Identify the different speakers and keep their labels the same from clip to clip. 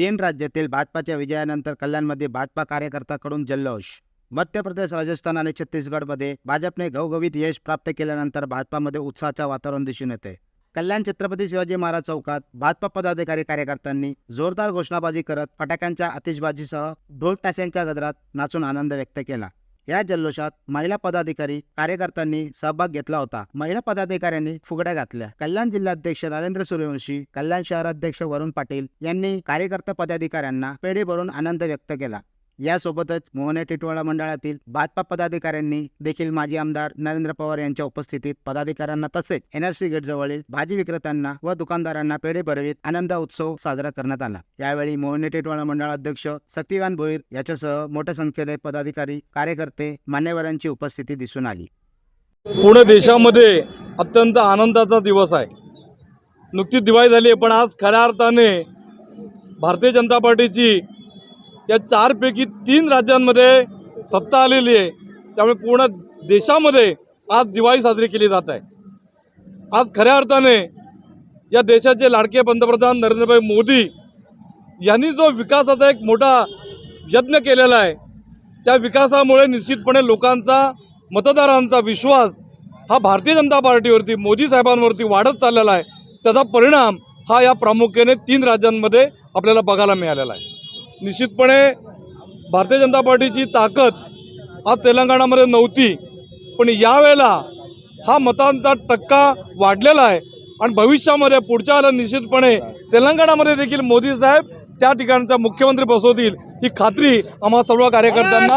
Speaker 1: तीन राज्यातील भाजपाच्या विजयानंतर कल्याणमध्ये भाजपा कार्यकर्त्याकडून जल्लोष. मध्य प्रदेश राजस्थान आणि छत्तीसगडमध्ये भाजपने घवघवीत यश प्राप्त केल्यानंतर भाजपामध्ये उत्साहाचं वातावरण दिसून येते. कल्याण छत्रपती शिवाजी महाराज चौकात भाजपा पदाधिकारी कार्यकर्त्यांनी जोरदार घोषणाबाजी करत फटाक्यांच्या आतिषबाजीसह ढोल ताशांच्या गजरात नाचून आनंद व्यक्त केला. या जल्लोषात महिला पदाधिकारी कार्यकर्त्यांनी सहभाग घेतला होता. महिला पदाधिकाऱ्यांनी फुगड्या घातल्या. कल्याण जिल्हाध्यक्ष नरेंद्र सूर्यवंशी कल्याण शहराध्यक्ष वरुण पाटील यांनी कार्यकर्ता पदाधिकाऱ्यांना पेढे भरून आनंद व्यक्त केला. यासोबतच मोहने टिटवाळा मंडळातील भाजपा पदाधिकाऱ्यांनी देखील माजी आमदार नरेंद्र पवार यांच्या उपस्थितीत पदाधिकाऱ्यांना तसेच एनआरसी गेट जवळील भाजी विक्रेत्यांना व दुकानदारांना पेढे भरवीत आनंद उत्सव साजरा करण्यात आला. यावेळी मोहने टिटवाळा मंडळ अध्यक्ष भोईर याच्यासह मोठ्या संख्येने पदाधिकारी कार्यकर्ते मान्यवरांची उपस्थिती दिसून आली.
Speaker 2: पूर्ण देशामध्ये अत्यंत आनंदाचा दिवस आहे. नुकतीच दिवाळी झाली आहे पण आज खऱ्या अर्थाने भारतीय जनता पार्टीची या चारपैकी तीन राज्यांमध्ये सत्ता आलेली आहे. त्यामुळे पूर्ण देशामध्ये आज दिवाळी साजरी केली जात आहे. आज खऱ्या अर्थाने या देशाचे लाडके पंतप्रधान नरेंद्रभाई मोदी यांनी जो विकासाचा एक मोठा यत्न केलेला आहे त्या विकासामुळे निश्चितपणे लोकांचा मतदारांचा विश्वास हा भारतीय जनता पार्टीवरती मोदी साहेबांवरती वाढत चाललेला आहे. त्याचा परिणाम हा या प्रामुख्याने तीन राज्यांमध्ये आपल्याला बघायला मिळालेला आहे. निश्चितपणे भारतीय जनता पार्टीची ताकद आज तेलंगणामध्ये नव्हती पण यावेळेला हा मतांचा टक्का वाढलेला आहे आणि भविष्यामध्ये पुढच्या वेळेला निश्चितपणे तेलंगणामध्ये देखील मोदी साहेब त्या ठिकाणचा मुख्यमंत्री बसवतील ही खात्री आम्हा सर्व कार्यकर्त्यांना.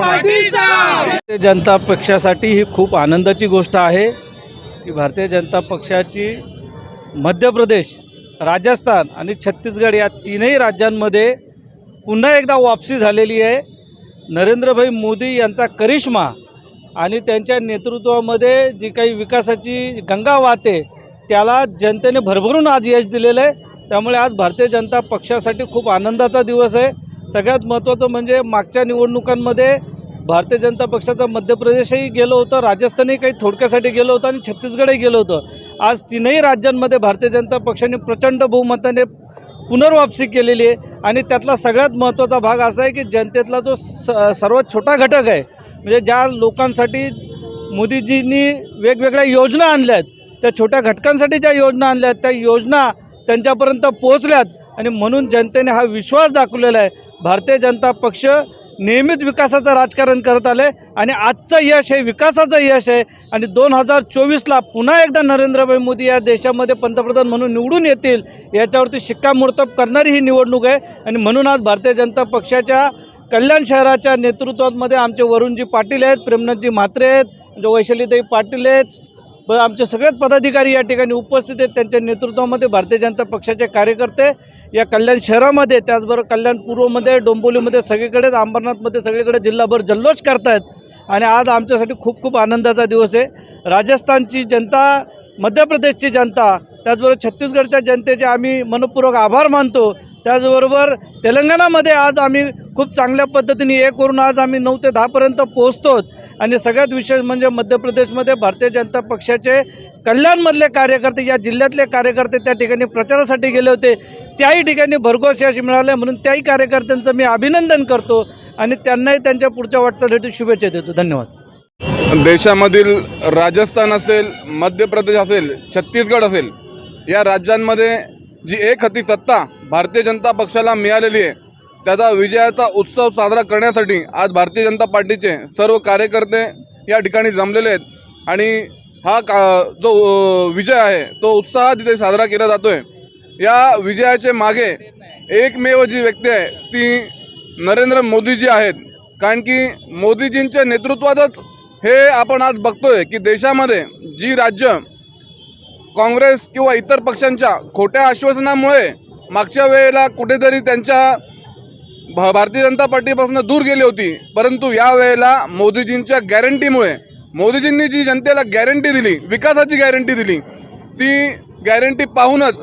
Speaker 3: भारतीय जनता पक्षासाठी ही खूप आनंदाची गोष्ट आहे की भारतीय जनता पक्षाची मध्य प्रदेश राजस्थान आणि छत्तीसगड या तीनही राज्यांमध्ये पुन्हा एकदा वापसी झालेली आहे. नरेंद्रभाई मोदी यांचा करिश्मा आणि त्यांच्या नेतृत्वामध्ये जी काही विकासाची गंगा वाहते त्याला जनतेने भरभरून आज यश दिलेलं आहे. त्यामुळे आज भारतीय जनता पक्षासाठी खूप आनंदाचा दिवस आहे. सगळ्यात महत्त्वाचं म्हणजे मागच्या निवडणुकांमध्ये भारतीय जनता पक्षाचा मध्य प्रदेशही गेलं होतं राजस्थानही काही थोडक्यासाठी गेलं होतं आणि छत्तीसगडही गेलं होतं. आज तीनही राज्यांमध्ये भारतीय जनता पक्षाने प्रचंड बहुमताने पुनर्वापसी केलेली आहे. आणि त्यातला सगळ्यात महत्त्वाचा भाग असा आहे की जनतेतला जो स सर्वात छोटा घटक आहे म्हणजे ज्या लोकांसाठी मोदीजींनी वेगवेगळ्या योजना आणल्या आहेत त्या छोट्या घटकांसाठी ज्या योजना आणल्या आहेत त्या योजना त्यांच्यापर्यंत पोहोचल्यात आणि म्हणून जनतेने हा विश्वास दाखवलेला आहे. भारतीय जनता पक्ष नेहमीच विकासाचं राजकारण करत आलं आहे आणि आजचं यश हे विकासाचं यश आहे. आणि दोन हजार चोवीसला पुन्हा एकदा नरेंद्रभाई मोदी या देशामध्ये पंतप्रधान म्हणून निवडून येतील याच्यावरती शिक्कामोर्तब करणारी ही निवडणूक आहे. आणि म्हणून आज भारतीय जनता पक्षाच्या कल्याण शहराच्या नेतृत्वामध्ये आमचे वरुणजी पाटील आहेत प्रेमनाथजी म्हात्रे आहेत म्हणजे वैशालीताई पाटील आहेत ब आमचे सगळेच पदाधिकारी या ठिकाणी उपस्थित आहेत. त्यांच्या नेतृत्वामध्ये भारतीय जनता पक्षाचे कार्यकर्ते या कल्याण शहरामध्ये त्याचबरोबर कल्याण पूर्वमध्ये डोंबिवलीमध्ये सगळीकडेच अंबरनाथमध्ये सगळीकडे जिल्हाभर जल्लोष करतायत. आणि आज आमच्यासाठी खूप खूप आनंदाचा दिवस आहे. राजस्थानची जनता मध्य प्रदेशची जनता त्याचबरोबर छत्तीसगडच्या जनतेचे आम्ही मनपूर्वक आभार मानतो. त्याचबरोबर तेलंगणामध्ये आज आम्ही खूप चांगल्या पद्धतीने हे करून आज आम्ही नऊ ते दहापर्यंत पोहोचतो आणि सगळ्यात विशेष म्हणजे मध्य प्रदेशमध्ये भारतीय जनता पक्षाचे कल्याणमधले कार्यकर्ते या जिल्ह्यातले कार्यकर्ते त्या ठिकाणी प्रचारासाठी गेले होते. त्याही ठिकाणी भरघोस यश मिळालं म्हणून त्याही कार्यकर्त्यांचं मी अभिनंदन करतो आणि त्यांनाही त्यांच्या पुढच्या वाटचालीसाठी शुभेच्छा देतो. धन्यवाद.
Speaker 4: देशामधील राजस्थान असेल मध्य प्रदेश असेल छत्तीसगड असेल या राज्यांमध्ये जी एक हाती सत्ता भारतीय जनता पक्षाला मिळालेली आहे त्याचा विजयाचा उत्सव साजरा करण्यासाठी आज भारतीय जनता पार्टीचे सर्व कार्यकर्ते या ठिकाणी जमलेले आहेत. आणि हा का जो विजय आहे तो उत्साहात तिथे साजरा केला जातो आहे या विजयाचे मागे एकमेव जी व्यक्ती आहे ती नरेंद्र मोदीजी आहेत. कारण की मोदीजींच्या नेतृत्वातच हे आपण आज बघतोय की देशामध्ये जी राज्य काँग्रेस किंवा इतर पक्षांच्या खोट्या आश्वासनामुळे मागच्या वेळेला कुठेतरी त्यांच्या भा- भारतीय जनता पार्टीपासून दूर गेली होती. परंतु या वेळेला मोदीजींच्या गॅरंटीमुळे मोदीजींनी जी जनतेला गॅरंटी दिली विकासाची गॅरंटी दिली ती गॅरंटी पाहूनच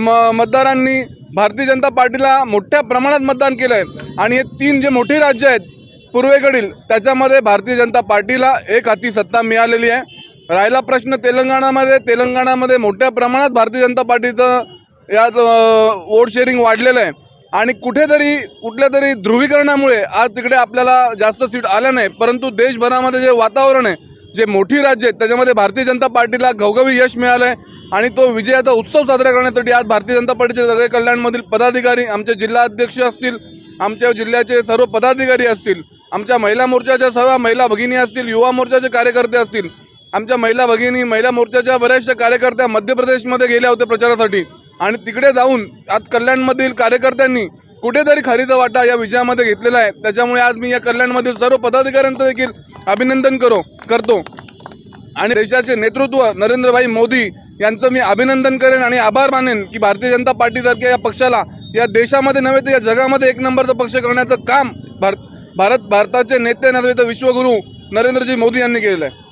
Speaker 4: म- मतदारांनी भारतीय जनता पार्टीला मोठ्या प्रमाणात मतदान केलं आहे आणि हे तीन जे मोठी राज्य आहेत पूर्वेकडील त्याच्यामध्ये भारतीय जनता पार्टीला एक हाती सत्ता मिळालेली आहे. राहिला प्रश्न तेलंगणामध्ये तेलंगणामध्ये मोठ्या प्रमाणात भारतीय जनता पार्टीचं यात वोट शेअरिंग वाढलेलं आहे. आणि कुठेतरी कुठल्या तरी ध्रुवीकरणामुळे आज तिकडे आपल्याला जास्त सीट आल्या नाही परंतु देशभरामध्ये जे वातावरण आहे जे मोठी राज्य आहेत त्याच्यामध्ये भारतीय जनता पार्टीला घवघवी यश मिळालं आहे आणि तो विजयाचा उत्सव साजरा करण्यासाठी आज भारतीय जनता पार्टीचे सगळे कल्याणमधील पदाधिकारी आमचे जिल्हा अध्यक्ष असतील आमच्या जिल्ह्याचे सर्व पदाधिकारी असतील आमच्या महिला मोर्चाच्या सर्व महिला भगिनी असतील युवा मोर्चाचे कार्यकर्ते असतील आमच्या महिला भगिनी महिला मोर्चाच्या बऱ्याचशा कार्यकर्त्या मध्य प्रदेशमध्ये गेल्या होत्या प्रचारासाठी. आणि तिकडे जाऊन आज कल्याणमधील कार्यकर्त्यांनी कुठेतरी खरीचा वाटा या विजयामध्ये घेतलेला आहे. त्याच्यामुळे आज मी या कल्याणमधील सर्व पदाधिकाऱ्यांचं देखील अभिनंदन करो करतो. आणि देशाचे नेतृत्व नरेंद्रभाई मोदी यांचं मी अभिनंदन करेन आणि आभार मानेन की भारतीय जनता पार्टीसारख्या या पक्षाला या देशामध्ये नव्हे तर या जगामध्ये एक नंबरचा पक्ष करण्याचं काम भारत भारत भारताचे नेते नव्हे तर विश्वगुरू नरेंद्रजी मोदी यांनी केलेलं आहे.